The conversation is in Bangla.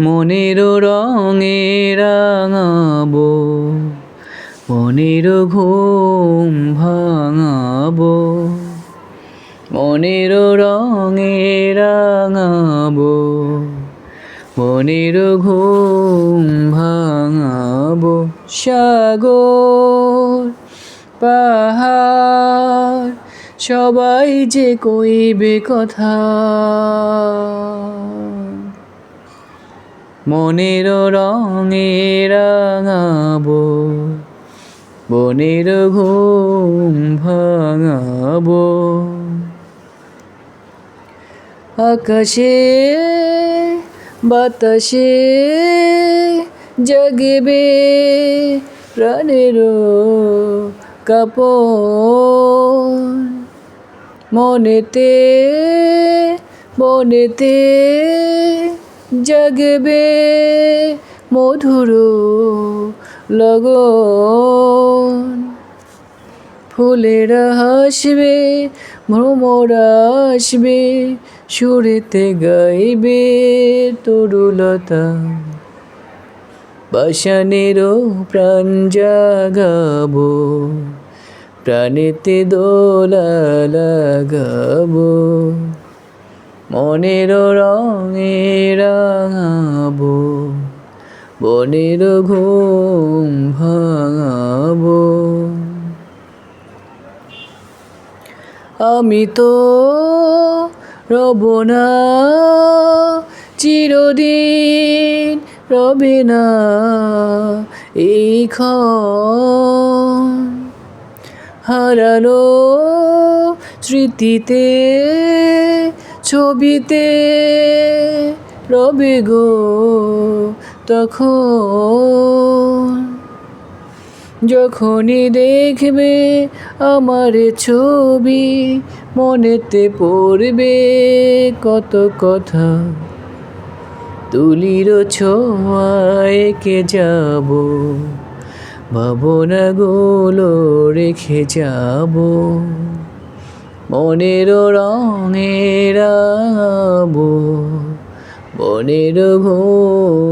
মনের রঙে রাঙাবো, মনের ঘুম ভাঙাবো, মনের রঙে রাঙাবো, মনের ঘুম ভাঙাবো। সাগর, পাহাড়, সবাই যে কইবে কথা মনের রঙে রাঙাবো বনের ঘুম ভাঙাবো। আকাশে বাতাসে জাগবে প্রাণের কাপড় মনেতে বনেতে জাগবে মধুর লগন। ফুলের হাসবে, ভ্রমরা আসবে, সুরেতে গাইবে তরুলতা। বাসানেরও প্রাণ জাগাব, প্রাণেতে দোলা লাগাবো মনের রঙে রাঙাবো বনের ঘুম ভাঙাবো। আমি তো রব না, চিরদিন রবে না, এই হারানো স্মৃতিতে, ছবিতে রবে গো তখন যখনই দেখবে আমার ছবি, মনেতে পড়বে কত কথা। তুলির ছোঁয়ায় কে যাব, ভাবনাগুলো রেখে যাব। মনের রঙে রাবো বনের ঘুম